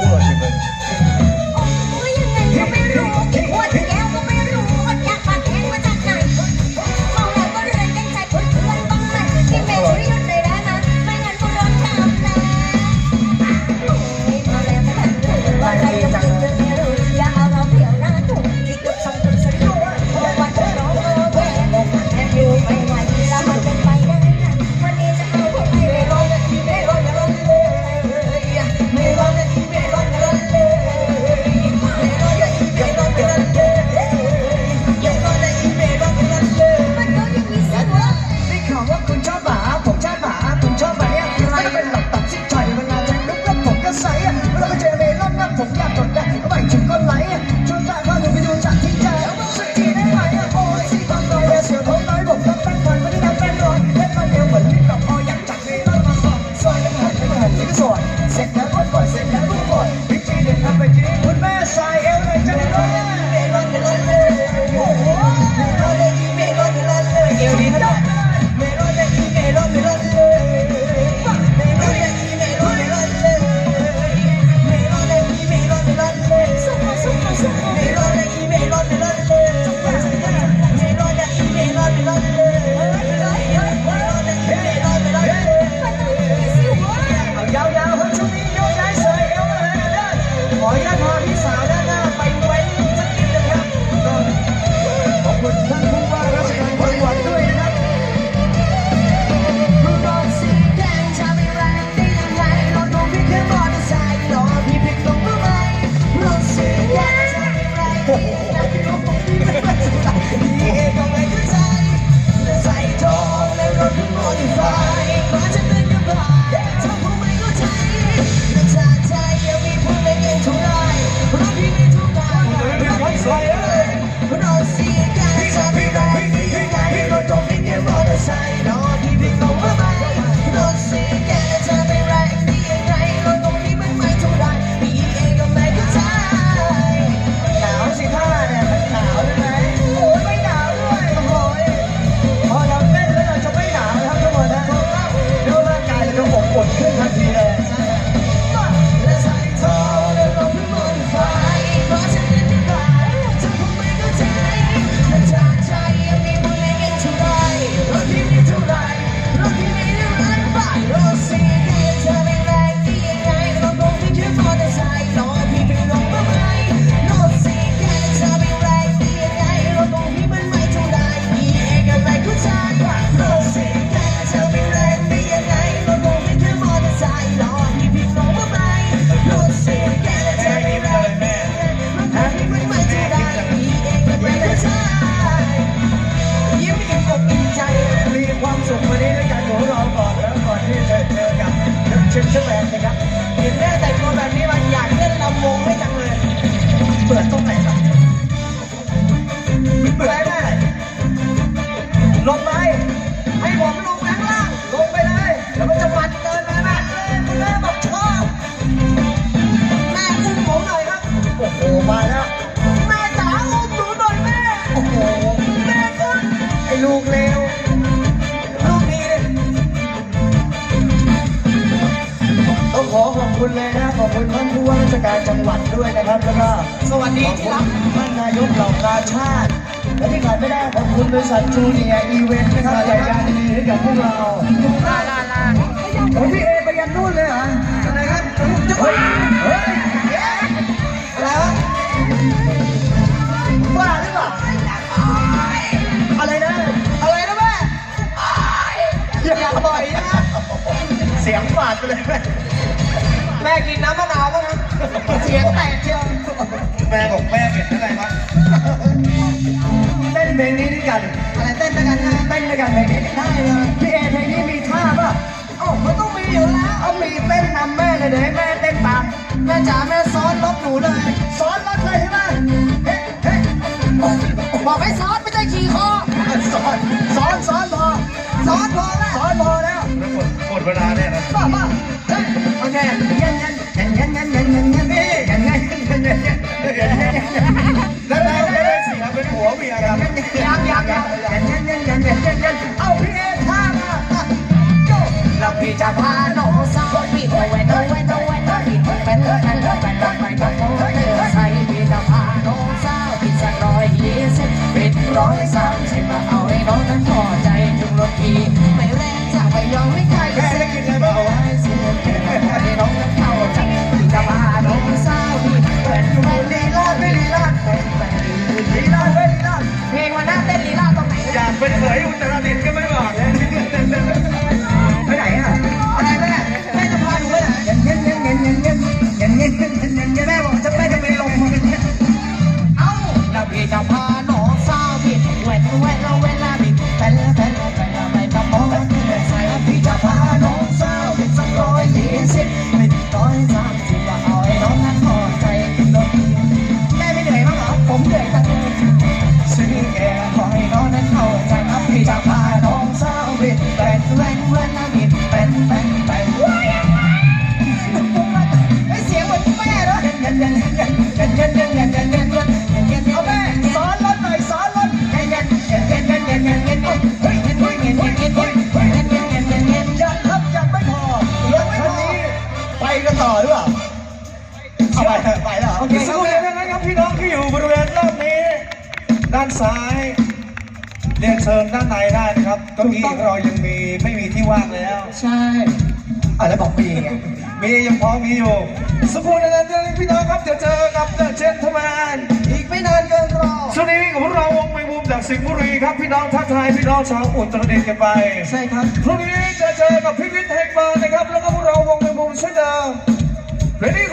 我的个 confiando เป็นเสมอนะครับเห็นแม่แต่งตัวแบบนี้มันอยากเล่นลำวงให้จังเลยเปิดตรงไหนครับเปิดได้ลงไปให้ผมลงข้งล่างลงไปเลยแล้วมันจะมันเกินไปมากเลยคุณแม่บอชอบแม่อุ้มผมหน่ยครับโอ้โหมาแล้วแม่จ๋าอุ้มหนูหน่อยแม่โอ้โหแม่คุณไอ้ลูกเล็ คุณเลยนะขอบคุณท่านผู้ว่าราชการจังหวัดด้วยนะครับ แล้วก็สวัสดีครักท่านนายกเหล่ากาชาติและที่ขาดไม่ได้ขอบคุณบริษัทจูเนียร์อีเวนต์นะครับจัดการดีๆให้กับพวกเราลาลาลาโอ้พี่เอไปยันนู่นเลยเหรออะไรครับเฮ้ยเฮ้ยอะไรวะบ้าหรือเปล่าอะไรนะอะไรนะแม่อย่าบ่อยนะเสียงฝาดไปเลยแม่ แม่กินน้ำมะนาวบ้างนะเสียงแตกเชียวแม่บอกแม่เห็นอะไรวะเต้นเพลงนี้ด้วยกันอะไรเต้นด้วยกันนะเต้นด้วยกันเพลงนี้ได้เลยพี่เอเพลงนี้มีท่าป่ะโอ้มันต้องมีอยู่แล้วเอามีเต้นนำแม่เลยเดี๋ยวให้แม่เต้นตามแม่จ๋าแม่ซ้อนรถหนูเลยสอนรถเลยใช่ไหม ร้อยสามสิบมาเอาให้น้องนั้นพอใจจุงรถทีไม่แรงจะไม่ยอมให้ใครแม่ได้กินอะไรบ้างเอาไว้เสียให้น้องนั้นเข้าใจจะมาน้องสาวพี่เป็นเป็นลีลาดไม่ลีลาดเป็นเป็นลีลาดไม่ลีลาดเพลงวันนั้นเต้นลีลาตรงไหนอยากเป็นเขยอุตรดิตถ์ ไปไปแล้วโอเคอีกสักครู่เดียวนะครับพี่น้องที่อยู่บริเวณรอบนี้ ด้านซ้ายเรียนเชิญด้านในได้นะครับเก้าอี้ของเรายังมีไม่มีที่ว่างแล้ว ใช่อะแล้วบอกปีไงมียังพอมีอยู่สักครู่นั้นพี่น้องครับจะเจอกับเดอะเจนทแมนอีกไม่นานเกินรอช่วงนี้กับพวกเราวงไม่มุมจากสิงห์บุรีครับพี่น้องทักทายพี่น้องชาวอุตรดิตถ์กันไป ใช่ครับพรุ่งนี้จะเจอกับพี่วิทย์เทคบาร์นะครับแล้วก็พวกเราวงในมุมเช่นเดิมเรนนี่